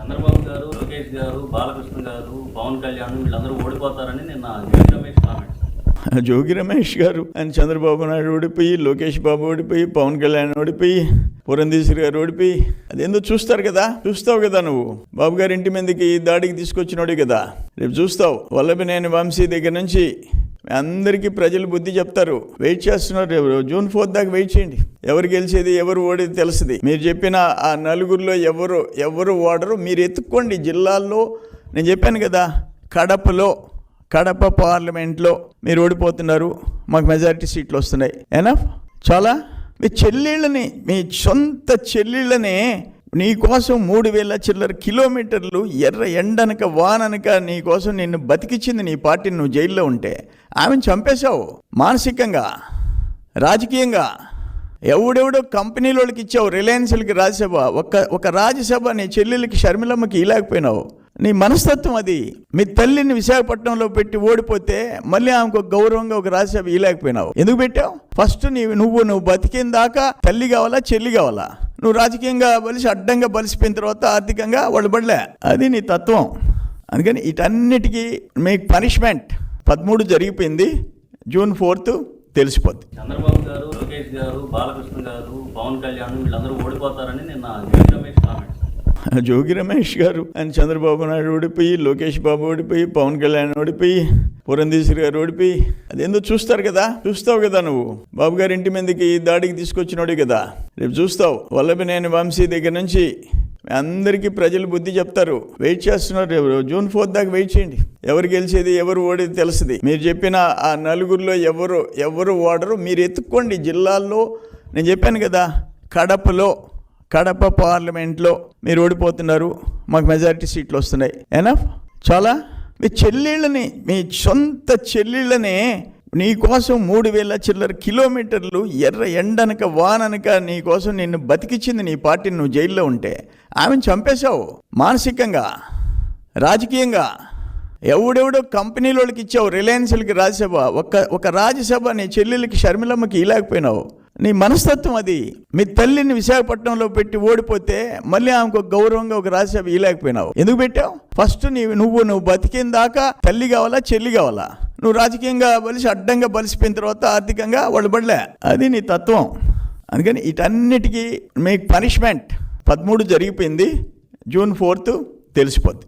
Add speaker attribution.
Speaker 1: చంద్రబాబు గారు లోకేష్ గారు బాలకృష్ణ గారు పవన్ కళ్యాణ్ వీళ్ళందరూ ఓడిపోతారని నిన్న జోగి రమేష్ కామెంట్స్
Speaker 2: జోగి రమేష్ గారు అండ్ చంద్రబాబు నాయుడు ఓడిపోయి లోకేష్ బాబు ఓడిపోయి పవన్ కళ్యాణ్ ఓడిపోయి పురంధేశ్వరి గారు ఓడిపోయి అదేందో చూస్తారు కదా చూస్తావు కదా నువ్వు. బాబు గారి ఇంటి మీదకి దాడికి తీసుకొచ్చినోడే కదా. రేపు చూస్తావు. వల్లభనేని వంశీ దగ్గర నుంచి అందరికీ ప్రజలు బుద్ధి చెప్తారు. వెయిట్ చేస్తున్నారు జూన్ ఫోర్త్ దాకా వెయిట్ చేయండి. ఎవరు గెలిచేది ఎవరు ఓడేది తెలుస్తుంది. మీరు చెప్పిన ఆ నలుగురిలో ఎవరు ఎవరు ఓడరు మీరు ఎత్తుక్కోండి జిల్లాల్లో. నేను చెప్పాను కదా కడపలో కడప పార్లమెంట్లో మీరు ఓడిపోతున్నారు. మాకు మెజారిటీ సీట్లు వస్తున్నాయి. ఏనా చాలా? మీ చెల్లెళ్ళని మీ సొంత చెల్లెళ్ళనే నీకోసం మూడు వేల చిల్లర కిలోమీటర్లు ఎర్ర ఎండనక వాననక నీకోసం నిన్ను బతికిచ్చింది నీ పార్టీ నువ్వు జైల్లో ఉంటే ఆమెను చంపేశావు. మానసికంగా రాజకీయంగా. ఎవడెవడో కంపెనీలోకి ఇచ్చావు రిలయన్స్లకి రాజ్యసభ. ఒక ఒక రాజ్యసభ నీ చెల్లెలకి షర్మిలమ్మకి ఇలాకపోయినావు నీ మనస్తత్వం అది. మీ తల్లిని విశాఖపట్నంలో పెట్టి ఓడిపోతే మళ్ళీ ఆమెకు ఒక గౌరవంగా ఒక రాజ్యసభ ఇలాకపోయినావు ఎందుకు పెట్టావు? ఫస్ట్ నీ నువ్వు నువ్వు బతికిన దాకా తల్లి కావాలా చెల్లి కావాలా? నువ్వు రాజకీయంగా బలిసి అడ్డంగా బలిసిపోయిన తర్వాత ఆర్థికంగా వాళ్ళు పడలే అది నీ తత్వం. అందుకని వీటన్నిటికీ మీకు పనిష్మెంట్ పదమూడు జరిగిపోయింది. జూన్ ఫోర్త్ తెలిసిపోద్ది.
Speaker 1: చంద్రబాబు గారు లోకేష్ గారు బాలకృష్ణ గారు పవన్ కళ్యాణ్ వీళ్ళందరూ ఓడిపోతారని నిన్న జోగి రమేష్ కామెంట్స్
Speaker 2: జోగి రమేష్ గారు అండ్ చంద్రబాబు నాయుడు ఓడిపోయి లోకేష్ బాబు ఓడిపోయి పవన్ కళ్యాణ్ ఓడిపోయి పురంధీశ్వరి గారు ఓడిపి అదేందో చూస్తారు కదా చూస్తావు కదా నువ్వు. బాబు గారి ఇంటి మీదకి దాడికి తీసుకొచ్చినోడు కదా. రేపు చూస్తావు. వల్లభనేని వంశీ దగ్గర నుంచి అందరికీ ప్రజలు బుద్ధి చెప్తారు. వెయిట్ చేస్తున్నారు. రేపు జూన్ ఫోర్త్ దాకా వెయిట్ చేయండి. ఎవరు గెలిచేది ఎవరు ఓడేది తెలుస్తుంది. మీరు చెప్పిన ఆ నలుగురిలో ఎవరు ఎవరు ఓడరు మీరు ఎత్తుక్కోండి జిల్లాల్లో. నేను చెప్పాను కదా కడపలో కడప పార్లమెంట్లో మీరు ఓడిపోతున్నారు. మాకు మెజారిటీ సీట్లు వస్తున్నాయి. ఏనా చాలా? మీ చెల్లెళ్ళని మీ సొంత చెల్లెళ్ళనే నీకోసం మూడు వేల చిల్లర కిలోమీటర్లు ఎర్ర ఎండనక వాననక నీకోసం నిన్ను బతికిచ్చింది నీ పార్టీ నువ్వు జైల్లో ఉంటే ఆమెను చంపేశావు మానసికంగా రాజకీయంగా. ఎవడెవడో కంపెనీలోకి ఇచ్చావు రిలయన్స్లకి రాజ్యసభ. ఒక ఒక రాజ్యసభ నీ చెల్లెలకి షర్మిలమ్మకి ఇలాకపోయినావు నీ మనస్తత్వం అది. మీ తల్లిని విశాఖపట్నంలో పెట్టి ఓడిపోతే మళ్ళీ ఆమెకు ఒక గౌరవంగా ఒక రాజ్యసభ ఇలాకపోయినావు ఎందుకు పెట్టావు? ఫస్ట్ నీ నువ్వు నువ్వు బతికిన దాకా తల్లి కావాలా చెల్లి కావాలా? నువ్వు రాజకీయంగా బలిసి అడ్డంగా బలిసిపోయిన తర్వాత ఆర్థికంగా వాళ్ళు పడలే. అది నీ తత్వం. అందుకని వీటన్నిటికీ మీకు పనిష్మెంట్ పదమూడు జరిగిపోయింది. జూన్ ఫోర్త్ తెలిసిపోద్ది.